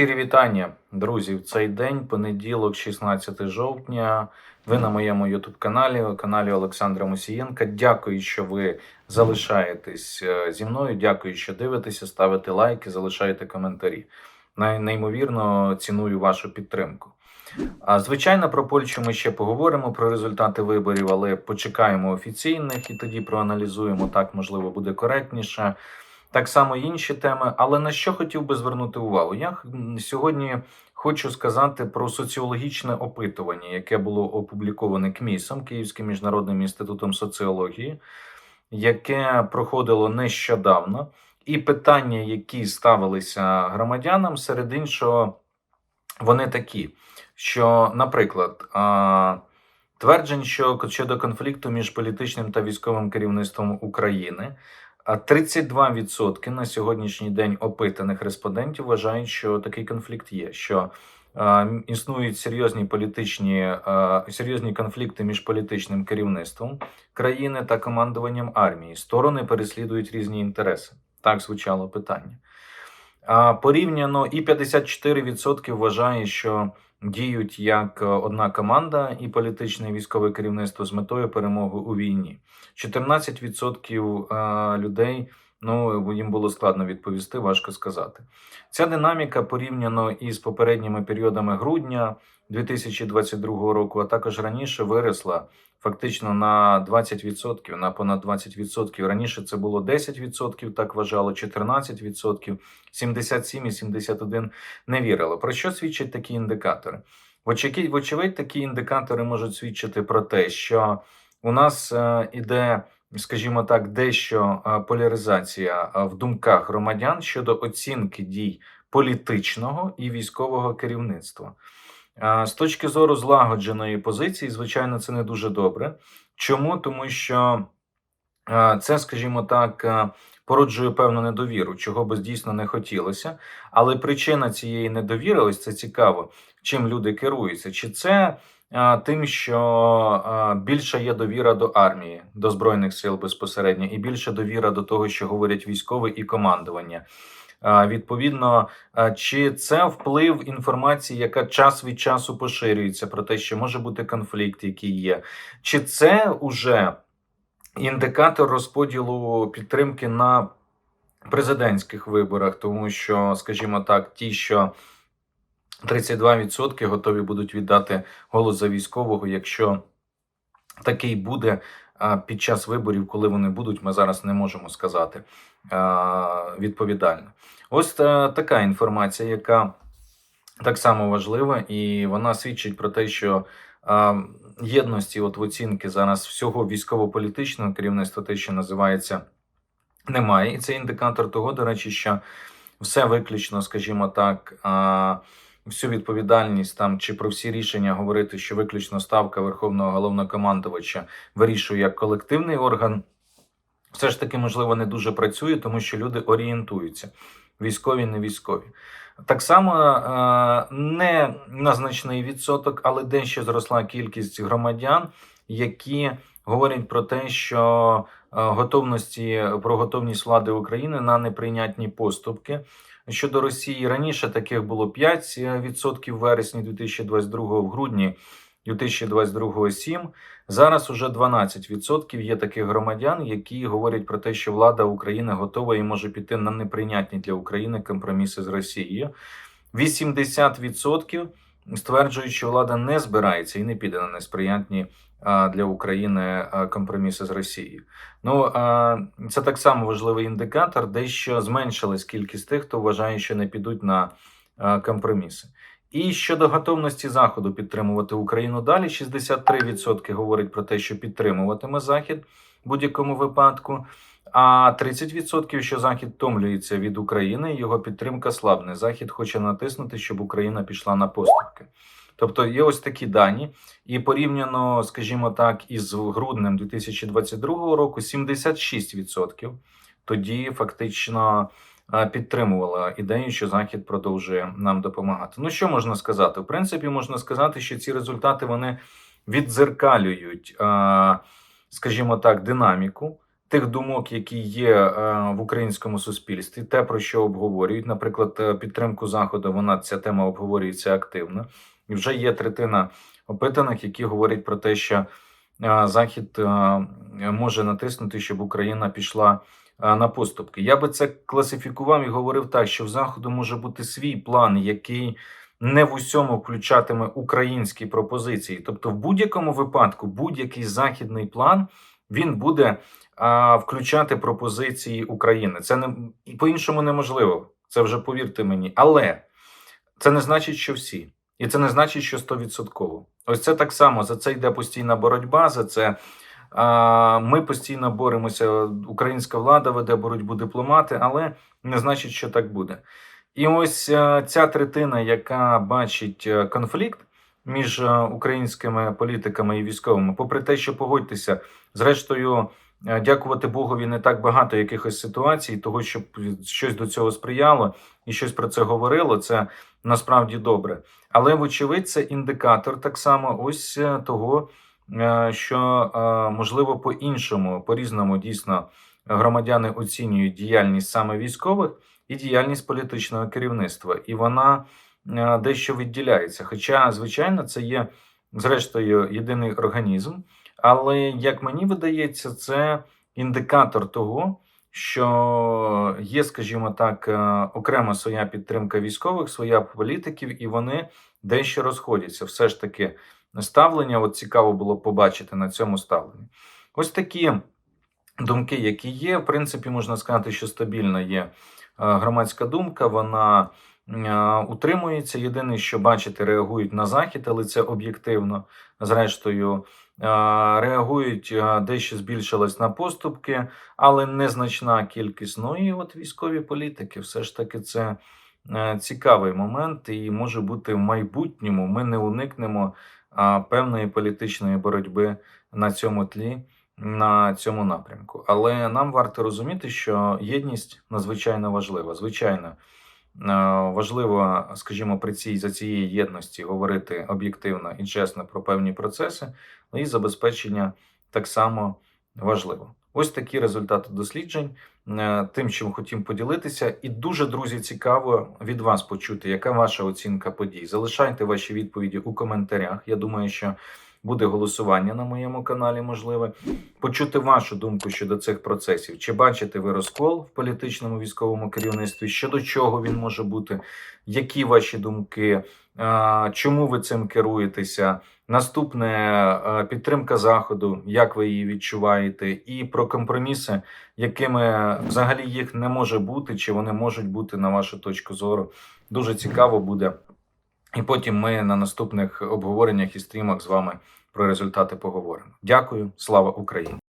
Щирі вітання, друзі, в цей день, понеділок, 16 жовтня. Ви на моєму youtube каналі, каналі Олександра Мусієнка. Дякую, що ви залишаєтесь е, зі мною. Дякую, що дивитеся, ставите лайки, залишаєте коментарі. Неймовірно ціную вашу підтримку. А звичайно, про Польщу ми ще поговоримо про результати виборів, але почекаємо офіційних і тоді проаналізуємо так, можливо, буде коректніше. Так само інші теми. Але на що хотів би звернути увагу? Я сьогодні хочу сказати про соціологічне опитування, яке було опубліковане КМІСом, Київським міжнародним інститутом соціології, яке проходило нещодавно. І питання, які ставилися громадянам, серед іншого, вони такі, що, наприклад, тверджень, що щодо конфлікту між політичним та військовим керівництвом України. А 32% на сьогоднішній день опитаних респондентів вважають, що такий конфлікт є. Що існують серйозні політичні серйозні конфлікти між політичним керівництвом країни та командуванням армії. Сторони переслідують різні інтереси. Так звучало питання. А порівняно і 54% вважає, що діють як е, одна команда і політичне і військове керівництво з метою перемоги у війні. 14% е, людей ну їм було складно відповісти, важко сказати. Ця динаміка порівняно із попередніми періодами грудня 2022 року, а також раніше виросла фактично на 20%, на понад 20%. Раніше це було 10%, так вважало, 14%, 77 і 71 не вірило. Про що свідчать такі індикатори? Вочевидь, такі індикатори можуть свідчити про те, що у нас е, іде, скажімо так, дещо е, поляризація е, в думках громадян щодо оцінки дій політичного і військового керівництва. Е, З точки зору злагодженої позиції, звичайно, це не дуже добре. Чому? Тому що це, скажімо так, породжує певну недовіру, чого би дійсно не хотілося. Але причина цієї недовіри, ось це цікаво, чим люди керуються. Чи це тим, що а, більша є довіра до армії, до збройних сил безпосередньо, і більша довіра до того, що говорять військові і командування. Відповідно, чи це вплив інформації, яка час від часу поширюється про те, що може бути конфлікт, який є, чи це уже індикатор розподілу підтримки на президентських виборах, тому що, скажімо так, ті, що 32% готові будуть віддати голос за військового, якщо такий буде під час виборів, коли вони будуть, ми зараз не можемо сказати відповідально. Ось е, така інформація, яка так само важлива, і вона свідчить про те, що єдності, от в оцінки зараз всього військово-політичного керівництва, те, що називається, немає. І це індикатор того, до речі, що все виключно, скажімо так. Всю відповідальність там чи про всі рішення говорити, що виключно ставка Верховного головнокомандувача вирішує як колективний орган, все ж таки, можливо, не дуже працює, тому що люди орієнтуються. Військові, не військові. Так само е, не на значний відсоток, але дещо зросла кількість громадян, які говорять про те, що е, готовності про готовність влади України на неприйнятні поступки. Щодо Росії раніше таких було 5% в вересні 2022, в грудні 2022 7. Зараз уже 12% є таких громадян, які говорять про те, що влада України готова і може піти на неприйнятні для України компроміси з Росією. 80% стверджують, що влада не збирається і не піде на несприятні для України компроміси з Росією. Ну це так само важливий індикатор, дещо зменшилась кількість тих, хто вважає, що не підуть на компроміси. І щодо готовності Заходу підтримувати Україну далі, 63% говорять про те, що підтримуватиме Захід в будь-якому випадку. А 30% що Захід втомлюється від України, його підтримка слабне. Захід хоче натиснути, щоб Україна пішла на поступки. Тобто є ось такі дані, і порівняно, скажімо так, із груднем 2022 року 76% тоді фактично підтримувала ідею, що Захід продовжує нам допомагати. Ну що можна сказати? В принципі, можна сказати, що ці результати вони віддзеркалюють, скажімо так, динаміку тих думок, які є е, в українському суспільстві, те про що обговорюють. Наприклад, е, підтримку заходу. Вона ця тема обговорюється активно, і вже є третина опитаних, які говорять про те, що е, захід може натиснути, щоб Україна пішла на поступки. Я би це класифікував і говорив так, що в заходу може бути свій план, який не в усьому включатиме українські пропозиції. Тобто, в будь-якому випадку, будь-який західний план він буде а, включати пропозиції України. Це не по-іншому неможливо. Це вже повірте мені. Але це не значить, що всі. І це не значить, що стовідсотково. Ось це так само. За це йде постійна боротьба. За це а, ми постійно боремося. Українська влада веде боротьбу дипломати, але не значить, що так буде. І ось е, ця третина, яка бачить е, конфлікт між е, українськими політиками і військовими, попри те, що погодьтеся, зрештою, е, дякувати Богові, не так багато якихось ситуацій, того, щоб щось до цього сприяло і щось про це говорило, це насправді добре. Але, вочевидь, це індикатор так само ось е, того, що можливо по-іншому, по-різному дійсно громадяни оцінюють діяльність саме військових і діяльність політичного керівництва, і вона дещо відділяється. Хоча, звичайно, це є зрештою єдиний організм, але як мені видається, це індикатор того, що є, скажімо так, е, окрема своя підтримка військових, своя політиків, і вони дещо розходяться. Все ж таки, ставлення. От цікаво було побачити на цьому ставленні. Ось такі думки, які є. В принципі, можна сказати, що стабільна є е, громадська думка. Вона е, утримується. Єдине, що бачите, реагують на захід, але це об'єктивно. Зрештою, реагують дещо збільшилось на поступки, але незначна кількість. Ну і от військові політики, все ж таки, це е, цікавий момент, і може бути в майбутньому. Ми не уникнемо певної політичної боротьби на цьому тлі на цьому напрямку. Але нам варто розуміти, що єдність надзвичайно важлива. Звичайно, важливо, скажімо, при цій за цієї єдності говорити об'єктивно і чесно про певні процеси, ну і забезпечення так само важливо. Ось такі результати досліджень. Е, Тим, чим хотім поділитися, і дуже друзі, цікаво від вас почути, яка ваша оцінка подій. Залишайте ваші відповіді у коментарях. Я думаю, що буде голосування на моєму каналі, можливе. Почути вашу думку щодо цих процесів. Чи бачите ви розкол в політичному військовому керівництві? Щодо чого він може бути? Які ваші думки? Чому ви цим керуєтеся? Наступне підтримка заходу, як ви її відчуваєте, і про компроміси, якими взагалі їх не може бути, чи вони можуть бути на вашу точку зору. Дуже цікаво буде. І потім ми на наступних обговореннях і стрімах з вами про результати поговоримо. Дякую, слава Україні!